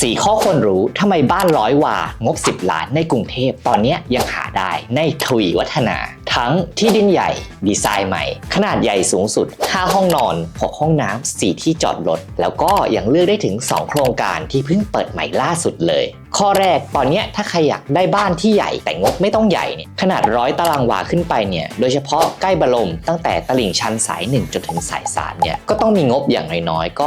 สี่ข้อควรรู้ทำไมบ้านร้อยวางบ 10 ล้านในกรุงเทพตอนนี้ยยังหาได้ในทวีวัฒนา ทั้งที่ดินใหญ่ ดีไซน์ใหม่ ขนาดใหญ่สูงสุด 5 ห้องนอน 6 ห้องน้ำ4ที่จอดรถ แล้วก็ยังเลือกได้ถึง 2 โครงการที่เพิ่งเปิดใหม่ล่าสุดเลยข้อแรกตอนนี้ถ้าใครอยากได้บ้านที่ใหญ่แต่งบไม่ต้องใหญ่เนี่ยขนาดร้อยตารางวาขึ้นไปเนี่ยโดยเฉพาะใกล้บรมตั้งแต่ตลิ่งชันสาย 1 จนถึงสาย3เนี่ยก็ต้องมีงบอย่างน้อยๆก็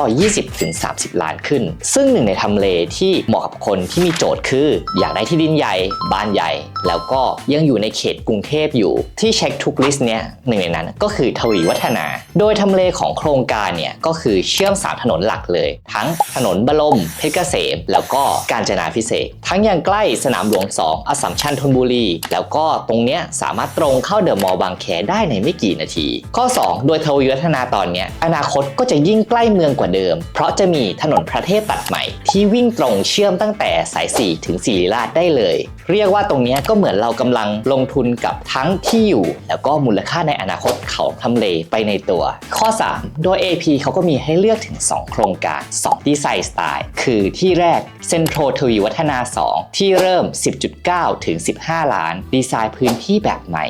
20-30 ล้านขึ้น ซึ่งหนึ่งในทำเลที่เหมาะกับคนที่มีโจทย์คือ อยากได้ที่ดินใหญ่ บ้านใหญ่ แล้วก็ยังอยู่ในเขตกรุงเทพอยู่ที่เช็คทุกลิสต์เนี่ยหนึ่งในนั้นก็คือทวีวัฒนา โดยทำเลของโครงการเนี่ยก็คือเชื่อมสามถนนหลักเลย ทั้งถนนบรมเพชรเกษมแล้วก็กาญจนาพิเศษกทั้งยังใกล้สนามหลวง 2อสสัมชัญธนบุรี แล้วก็ตรงเนี้ยสามารถตรงเข้าเดอะมอลล์บางแคได้ในไม่กี่นาที ข้อ 2 โดยทวีวัฒนาตอนเนี้ยอนาคตก็จะยิ่งใกล้เมืองกว่าเดิม เพราะจะมีถนนพระเทพตัดใหม่ ที่วิ่งตรงเชื่อมตั้งแต่สาย 4 ถึงศิริราชได้เลย เรียกว่าตรงนี้ก็เหมือนเรากำลังลงทุนกับทั้งที่อยู่ แล้วก็มูลค่าในอนาคตของทำเลไปในตัว ข้อ 3 โดย AP เขาก็มีให้เลือกถึง 2 โครงการ 2 ดีไซน์สไตล์ คือที่แรกเซ็นทรัลทวีวัฒนา 2 ที่เริ่ม 10.9 ถึง 15 ล้าน ดีไซน์พื้นที่แบบใหม่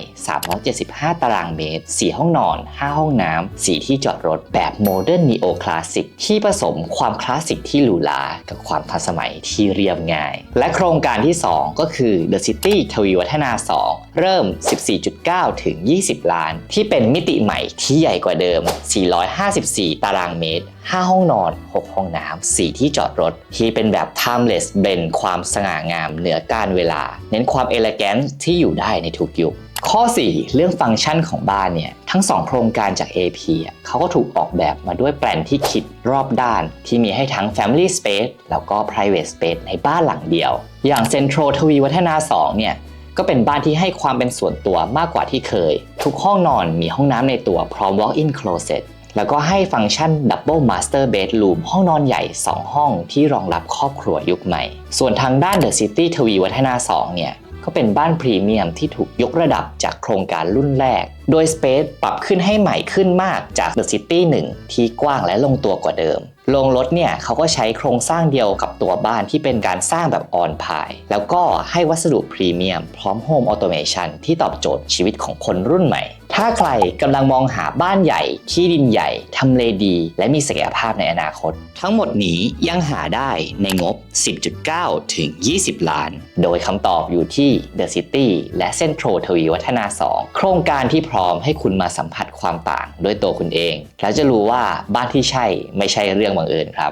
375 ตารางเมตร 4 ห้องนอน 5 ห้องน้ำ 4 ที่จอดรถแบบโมเดิร์นนีโอคลาสสิกที่ผสมความคลาสสิกที่หรูหรากับความทันสมัยที่เรียบง่าย และโครงการที่ 2 ก็คือ The City ทวีวัฒนา 2 เริ่ม 14.9 ถึง 20 ล้าน ที่เป็นมิติใหม่ที่ใหญ่กว่าเดิม 454 ตารางเมตร 5 ห้องนอน 6 ห้องน้ำ 4 ที่จอดรถ ที่เป็นแบบ timeless blend ความสง่างามเหนือการเวลา เน้นความ elegant ที่อยู่ได้ในทุกยุคข้อ 4 เรื่องฟังก์ชันของบ้านเนี่ยทั้ง 2 โครงการจาก AP อะเขาก็ถูกออกแบบมาด้วยแปลนที่คิดรอบด้าน ที่มีให้ทั้ง Family Space แล้วก็ Private Space ในบ้านหลังเดียว อย่าง Central ทวีวัฒนา 2 เนี่ยก็เป็นบ้านที่ให้ความเป็นส่วนตัวมากกว่าที่เคย ทุกห้องนอนมีห้องน้ำในตัวพร้อม walk-in closet แล้วก็ให้ฟังก์ชัน Double Master Bedroom ห้องนอนใหญ่ 2 ห้องที่รองรับครอบครัวยุคใหม่ ส่วนทางด้าน The City ทวีวัฒนา 2 เนี่ย ก็เป็นบ้านพรีเมียมที่ถูกยกระดับจากโครงการรุ่นแรก โดย Space ปรับขึ้นให้ใหม่ขึ้นมากจาก The City 1 ที่กว้างและลงตัวกว่าเดิมโรงรถเนี่ยเขาก็ใช้โครงสร้างเดียวกับตัวบ้านที่เป็นการสร้างแบบออนพาย แล้วก็ให้วัสดุพรีเมียม พร้อมโฮมออโตเมชันที่ตอบโจทย์ชีวิตของคนรุ่นใหม่ ถ้าใครกำลังมองหาบ้านใหญ่ ที่ดินใหญ่ ทำเลดี และมีศักยภาพในอนาคต ทั้งหมดนี้ยังหาได้ในงบ 10.9 ถึง 20 ล้าน โดยคำตอบอยู่ที่ The City และ Central ทวีวัฒนา 2 โครงการที่พร้อมให้คุณมาสัมผัสความต่าง ด้วยตัวคุณเอง แล้วจะรู้ว่าบ้านที่ใช่ไม่ใช่เรื่องบังเอิญครับ